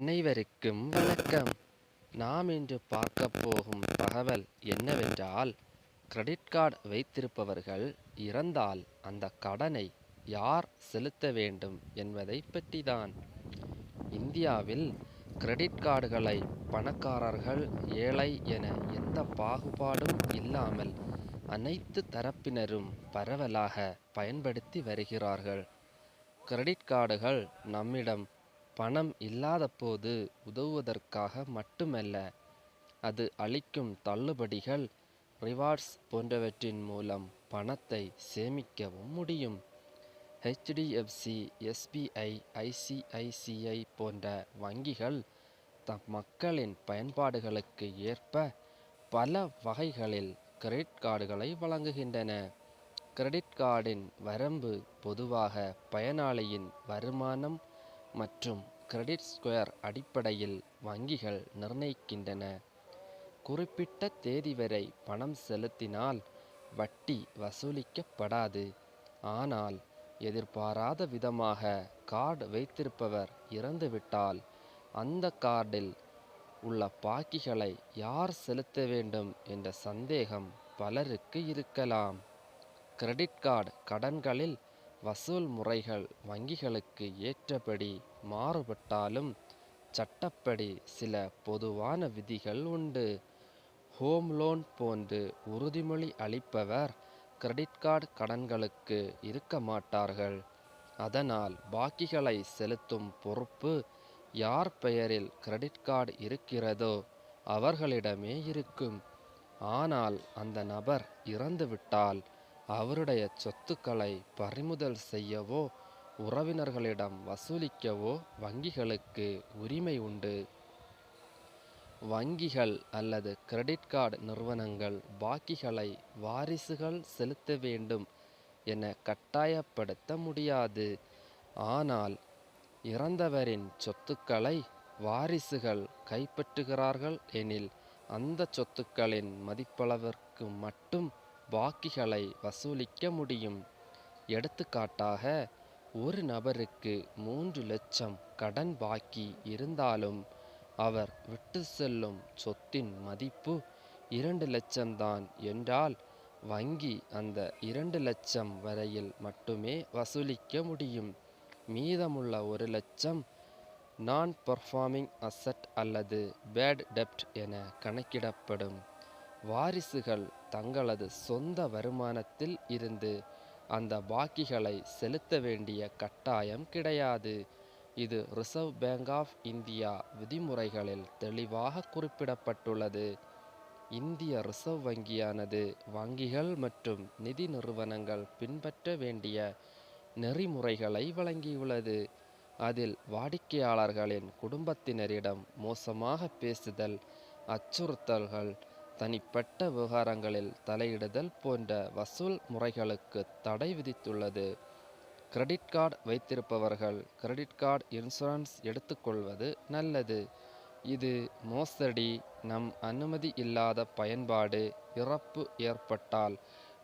அனைவருக்கும் வணக்கம். நாம் இன்று பார்க்க போகும் தகவல் என்னவென்றால் கிரெடிட் கார்டு வைத்திருப்பவர்கள் இறந்தால் அந்த கடனை யார் செலுத்த வேண்டும் என்பதை பற்றிதான். இந்தியாவில் கிரெடிட் கார்டுகளை பணக்காரர்கள் ஏழை என எந்த பாகுபாடும் இல்லாமல் அனைத்து தரப்பினரும் பரவலாக பயன்படுத்தி வருகிறார்கள். கிரெடிட் கார்டுகள் நம்மிடம் பணம் இல்லாதபோது உதவுவதற்காக மட்டுமல்ல அது அளிக்கும் தள்ளுபடிகள் ரிவார்ட்ஸ் போன்றவற்றின் மூலம் பணத்தை சேமிக்கவும் முடியும். ஹெச்டிஎஃப்சி எஸ்பிஐ ஐசிஐசிஐ போன்ற வங்கிகள் தம் மக்களின் பயன்பாடுகளுக்கு ஏற்ப பல வகைகளில் கிரெடிட் கார்டுகளை வழங்குகின்றன. கிரெடிட் கார்டின் வரம்பு பொதுவாக பயனாளியின் வருமானம் மற்றும் கிரெடிட் ஸ்கொயர் அடிப்படையில் வங்கிகள் நிர்ணயிக்கின்றன. குறிப்பிட்ட தேதி வரை பணம் செலுத்தினால் வட்டி வசூலிக்கப்படாது. ஆனால் எதிர்பாராத விதமாக கார்டு வைத்திருப்பவர் இறந்துவிட்டால் அந்த கார்டில் உள்ள பாக்கிகளை யார் செலுத்த வேண்டும் என்ற சந்தேகம் பலருக்கு இருக்கலாம். கிரெடிட் கார்டு கடன்களில் வசூல் முறைகள் வங்கிகளுக்கு ஏற்றபடி மாறுபட்டாலும் சட்டப்படி சில பொதுவான விதிகள் உண்டு. ஹோம் லோன் போன்று உறுதிமொழி அளிப்பவர் கிரெடிட் கார்டு கடன்களுக்கு இருக்க மாட்டார்கள். அதனால் பாக்கிகளை செலுத்தும் பொறுப்பு யார் பெயரில் கிரெடிட் கார்டு இருக்கிறதோ அவர்களிடமே இருக்கும். ஆனால் அந்த நபர் இறந்துவிட்டால் அவருடைய சொத்துக்களை பறிமுதல் செய்யவோ உறவினர்களிடம் வசூலிக்கவோ வங்கிகளுக்கு உரிமை உண்டு. வங்கிகள் அல்லது கிரெடிட் கார்டு நிறுவனங்கள் பாக்கிகளை வாரிசுகள் செலுத்த வேண்டும் என கட்டாயப்படுத்த முடியாது. ஆனால் இறந்தவரின் சொத்துக்களை வாரிசுகள் கைப்பற்றுகிறார்கள் எனில் அந்த சொத்துக்களின் மதிப்பளவிற்கு மட்டும் பாக்கிகளை வசூலிக்க முடியும். எடுத்துக்காட்டாக ஒரு நபருக்கு மூன்று லட்சம் கடன் பாக்கி இருந்தாலும் அவர் விட்டு செல்லும் சொத்தின் மதிப்பு இரண்டு லட்சம்தான் என்றால் வங்கி அந்த இரண்டு லட்சம் வரையில் மட்டுமே வசூலிக்க முடியும். மீதமுள்ள ஒரு லட்சம் நான் பர்ஃபார்மிங் அசட் அல்லது பேட் டெப்ட் என கணக்கிடப்படும். வாரிசுகள் தங்களது சொந்த வருமானத்தில் இருந்து அந்த பாக்கிகளை செலுத்த வேண்டிய கட்டாயம் கிடையாது. இது ரிசர்வ் பேங்க் ஆஃப் இந்தியா விதிமுறைகளில் தெளிவாக குறிப்பிடப்பட்டுள்ளது. இந்திய ரிசர்வ் வங்கியானது வங்கிகள் மற்றும் நிதி நிறுவனங்கள் பின்பற்ற வேண்டிய நெறிமுறைகளை வழங்கியுள்ளது. அதில் வாடிக்கையாளர்களின் குடும்பத்தினரிடம் மோசமாக பேசுதல் அச்சுறுத்தல்கள் தனிப்பட்ட விவகாரங்களில் தலையிடுதல் போன்ற வசூல் முறைகளுக்கு தடை விதித்துள்ளது. கிரெடிட் கார்டு வைத்திருப்பவர்கள் கிரெடிட் கார்டு இன்சூரன்ஸ் எடுத்துக்கொள்வது நல்லது. இது மோசடி நம் அனுமதி இல்லாத பயன்பாடு இறப்பு ஏற்பட்டால்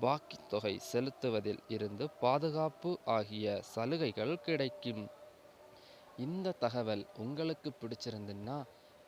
பாக்கி தொகை செலுத்துவதில் இருந்து பாதுகாப்பு ஆகிய சலுகைகள் கிடைக்கும். இந்த தகவல் உங்களுக்கு பிடிச்சிருந்துன்னா